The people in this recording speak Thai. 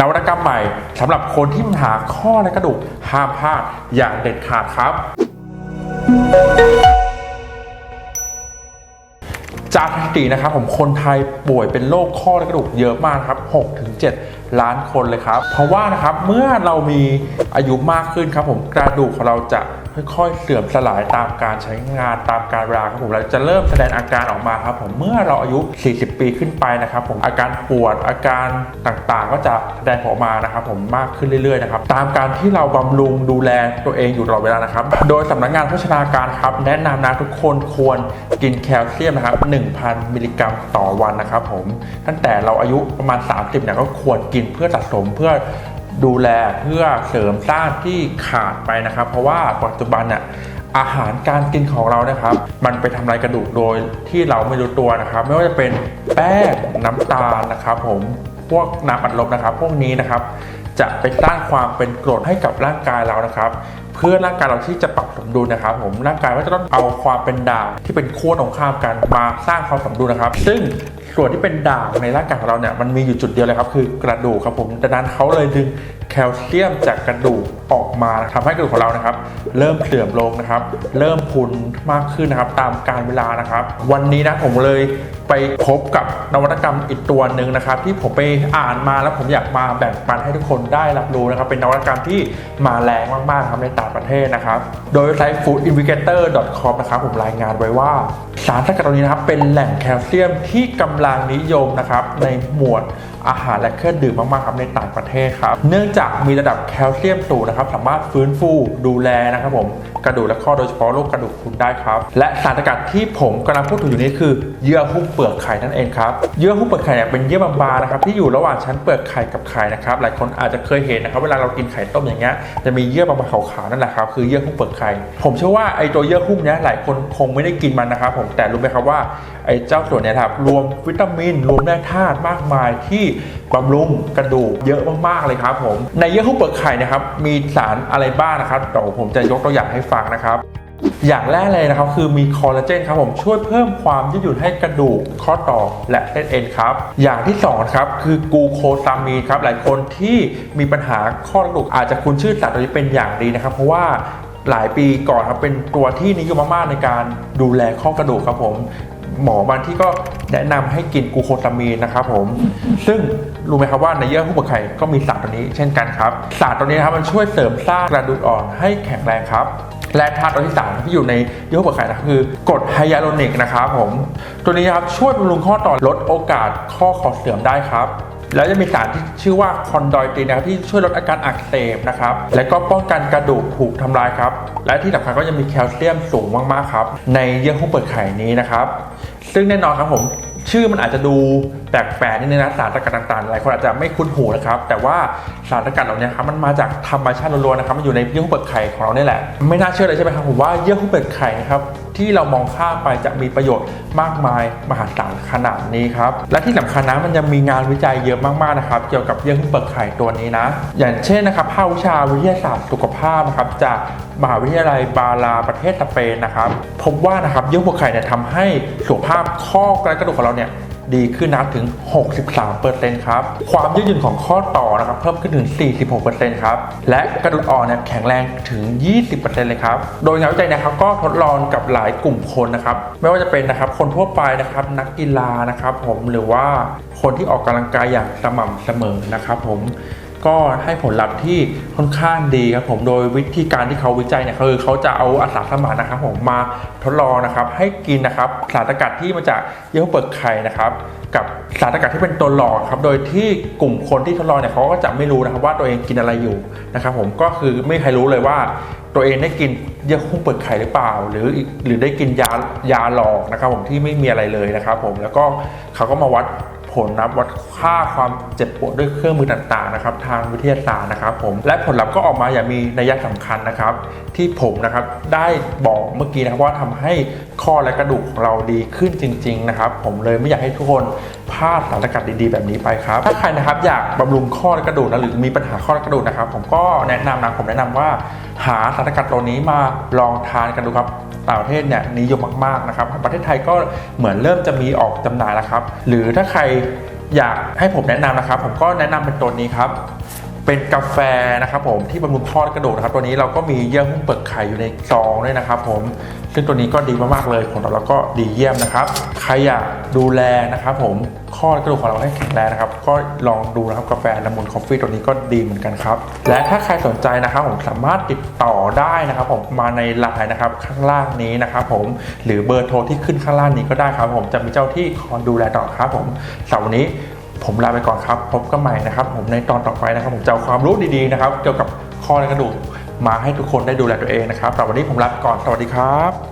นวัตกรรมใหม่สำหรับคนที่มีปัญหาข้อและกระดูกห้ามพลาดอย่างเด็ดขาดครับ จากสถิตินะครับผมคนไทยป่วยเป็นโรคข้อและกระดูกเยอะมากครับ6ถึง7ล้านคนเลยครับ เพราะว่านะครับเมื่อเรามีอายุมากขึ้นครับผมกระดูกของเราจะ ค่อยๆเสื่อมสลายตามการใช้งานตามการเวลาครับผมเราจะเริ่มแสดงอาการออกมาครับผมเมื่อเราอายุ 40 ปีขึ้นไปนะครับผมอาการปวดอาการต่างๆ ก็จะแสดงออกมานะครับผมมากขึ้นเรื่อยๆนะครับตามการที่เราบำรุงดูแลตัวเองอยู่ตลอดเวลานะครับ โดยสำนักงานโภชนาการครับแนะนำนะทุกคนควรกินแคลเซียมนะครับ 1,000 มิลลิกรัมต่อวันนะครับผมตั้งแต่เราอายุประมาณ 30เนี่ยก็ควรกินเพื่อสะสมเพื่อ ดูแลเพื่อเสริมสร้างที่ขาดไปนะครับ เพราะว่าปัจจุบันเนี่ยอาหารการกินของเรานะครับ มันไปทำลายกระดูกโดยที่เราไม่รู้ตัวนะครับ ไม่ว่าจะเป็นแป้งน้ำตาลนะครับ ผมพวกน้ำอัดลมนะครับ พวกนี้นะครับ จะไปสร้างความเป็นกรดให้กับร่างกายเรานะครับ เพื่อร่างกายเราที่จะปรับสมดุลนะครับผมร่างกายก็จะต้องเอาความเป็นด่างที่เป็นขั้วตรงข้ามกันมาสร้างความสมดุลนะครับ ซึ่งส่วนที่เป็นด่างในร่างกายของเราเนี่ยมันมีอยู่จุดเดียวเลยครับคือกระดูกครับผมดังนั้นเขาเลยดึง แคลเซียมจากกระดูกออกมาทำให้กระดูกของเรานะครับ เริ่มเสื่อมลงนะครับ เริ่มพุนมากขึ้นนะครับ ตามการเวลานะครับ วันนี้นะผมเลยไปพบกับนวัตกรรมอีกตัวหนึ่งนะครับ ที่ผมไปอ่านมาแล้วผมอยากมาแบ่งปันให้ทุกคนได้รับรู้นะครับ เป็นนวัตกรรมที่มาแรงมากๆครับในต่างประเทศนะครับ โดยไซต์ foodindicator.com นะครับผมรายงานไว้ว่าสารสกัดตัวนี้นะครับเป็นแหล่งแคลเซียมที่กำลังนิยมนะครับในหมวด อาหารและเครื่องดื่มมากๆครับในต่างประเทศครับ เนื่องจากมีระดับแคลเซียมสูงนะครับ สามารถฟื้นฟูดูแลนะครับผม กระดูกและข้อโดยเฉพาะโรคกระดูกพรุนได้ครับ และสารสกัดที่ผมกำลังพูดถึงอยู่นี้คือเยื่อหุ้มเปลือกไข่นั่นเองครับเยื่อหุ้มเปลือกไข่เนี่ยเป็นเยื่อบางๆนะครับที่อยู่ระหว่างชั้นเปลือกไข่กับไข่นะครับหลายคนอาจจะเคยเห็นนะครับเวลาเรากินไข่ต้มอย่างเงี้ยจะมีเยื่อบางๆขาวๆนั่นแหละครับคือเยื่อหุ้มเปลือกไข่ผมเชื่อว่าไอ้ตัวเยื่อหุ้มเนี้ยหลายคนคงไม่ได้กินมันนะครับผมแต่รู้ไหมครับว่าไอ้เจ้าส่วนเนี้ยครับรวมวิตามิน รวมแร่ธาตุมากมายที่บำรุงกระดูกเยอะมากๆเลยครับผมในเยื่อหุ้มเปลือกไข่นะครับมีสารอะไรบ้างนะครับเดี๋ยวผมจะยกตัวอย่างให้ฟังนะครับอย่างแรกเลยนะครับคือมีคอลลาเจนครับผมช่วยเพิ่มความยืดหยุ่นให้กระดูกข้อต่อและเส้นเอ็นครับ อย่างที่สองครับคือกูโคซามีนครับหลายคนที่มีปัญหาข้อกระดูกอาจจะคุ้นชื่อสารตัวนี้เป็นอย่างดีนะครับ เพราะว่าหลายปีก่อนครับเป็นตัวที่นิยมมากๆในการดูแลข้อกระดูกครับผมหมอบางที่ก็แนะนำให้กินกูโคซามีนนะครับผม ซึ่งรู้ไหมครับว่าในเยื่อหุ้มเปลือกไข่ก็มีสารตัวนี้เช่นกันครับ สารตัวนี้นะครับมันช่วยเสริมสร้างกระดูกอ่อนให้แข็งแรงครับ และธาตุตัวที่สามที่อยู่ในเยื่อหุ้มไข่นะคือกรดไฮยาลูรอนิกนะครับผม ตัวนี้ครับช่วยบำรุงข้อต่อลดโอกาสข้อขอเสื่อมได้ครับแล้วจะมีสารที่ชื่อว่าคอนดอยตินนะครับที่ช่วยลดอาการอักเสบนะครับ และก็ป้องกันกระดูกถูกทำลายครับ และที่สำคัญก็ยังมีแคลเซียมสูงมากๆครับ ในเยื่อหุ้มเปิดไข่นี้นะครับ ซึ่งแน่นอนครับผมชื่อมันอาจจะดูแปลกๆนิดนึงนะสารสกัดต่างๆหลายคนอาจจะไม่คุ้นหูนะครับ แต่ว่าสารสกัดเหล่านี้ครับมันมาจากธรรมชาติล้วนๆนะครับมันอยู่ในเยื่อหุ้มเปลือกไข่ของเราเนี่ยแหละ ไม่น่าเชื่อเลยใช่ไหมครับผมว่าเยื่อหุ้มเปลือกไข่นะครับ ที่เรามองข้ามไปจะมีประโยชน์มากมายมหาศาลขนาดนี้ครับ และที่สำคัญนะมันยังมีงานวิจัยเยอะมากๆนะครับ เกี่ยวกับเยื่องเปลือกไข่ตัวนี้นะ อย่างเช่นนะครับภาควิชาวิทยาศาสตร์สุขภาพนะครับจากมหาวิทยาลัยบาลาประเทศสเปนนะครับ พบว่านะครับเยื่อเปลือกไข่เนี่ยทำให้สุขภาพข้อกระดูกของเราเนี่ย ดีขึ้นนะถึง 63%ครับ ความยืดหยุ่นของข้อต่อนะครับเพิ่มขึ้นถึง 46%ครับ และกระดูกอ่อนเนี่ยแข็งแรงถึง 20%เลยครับ โดยงานวิจัยนะครับก็ทดลองกับหลายกลุ่มคนนะครับ ไม่ว่าจะเป็นนะครับคนทั่วไปนะครับนักกีฬานะครับผมหรือว่าคนที่ออกกำลังกายอย่างสม่ำเสมอนะครับผม ก็ให้ผลลัพธ์ที่ค่อนข้างดีครับผมโดยวิธีการที่เขาวิจัยเนี่ยคือเขาจะเอาอาสาสมัครนะครับผมมาทดลองนะครับให้กินนะครับสารสกัดที่มาจากเยื่อเปลือกไข่นะครับกับสารสกัดที่เป็นตัวหลอกครับ โดยที่กลุ่มคนที่ทดลองเนี่ยเขาก็จะไม่รู้นะครับว่าตัวเองกินอะไรอยู่นะครับผมก็คือไม่ใครรู้เลยว่า ตัวเองได้กินเยื่อหุ้มเปลือกไข่หรือเปล่า หรือหรือได้กินยายาหลอกนะครับผมที่ไม่มีอะไรเลยนะครับผมแล้วก็เขาก็มาวัด ผลนับวัดค่าความเจ็บปวดด้วยเครื่องมือต่างๆนะครับทางวิทยาศาสตร์นะครับผมและผลลัพธ์ก็ออกมาอย่างมีนัยสำคัญนะครับ ที่ผมนะครับได้บอกเมื่อกี้นะครับว่าทำให้ข้อและกระดูกของเราดีขึ้นจริง ๆ นะครับ ผมเลยไม่อยากให้ทุกคนพลาดสารสกัดดีๆ แบบนี้ไปครับถ้าใครนะครับอยากบำรุงข้อและกระดูกนะหรือมีปัญหาข้อและกระดูกนะครับ ผมก็แนะนำนะผมแนะนำว่าหาสารสกัดตัวนี้มาลองทานกันดูครับต่างประเทศเนี่ยนิยมมากๆนะครับ ประเทศไทยก็เหมือนเริ่มจะมีออกจำหน่ายแล้วครับ หรือถ้าใครอยากให้ผมแนะนำนะครับ ผมก็แนะนำเป็นตัวนี้ครับ เป็นกาแฟนะครับผมที่บำรุงข้อและกระดูกนะครับตัวนี้เราก็มีเยื่อหุ้มเปลือกไข่อยู่ในซองด้วยนะครับผมซึ่งตัวนี้ก็ดีมากๆเลยผลตอบรับก็ดีเยี่ยมนะครับใครอยากดูแลนะครับผมข้อกระดูกของเราให้แข็งแรงนะครับก็ลองดูนะครับกาแฟละมุนคอฟฟี่ตัวนี้ก็ดีเหมือนกันครับและถ้าใครสนใจนะครับผมสามารถติดต่อได้นะครับผมมาในไลน์นะครับข้างล่างนี้นะครับผมหรือเบอร์โทรที่ขึ้นข้างล่างนี้ก็ได้ครับผมจะมีเจ้าที่คอยดูแลต่อครับผมสำหรับวันนี้ ผมลาไปก่อนครับ พบกันใหม่นะครับ ผมในตอนต่อไปนะครับ ผมจะเอาความรู้ดีๆนะครับ เกี่ยวกับข้อในกระดูกมาให้ทุกคนได้ดูแลตัวเองนะครับแต่วันนี้ผมลาไปก่อน สวัสดีครับ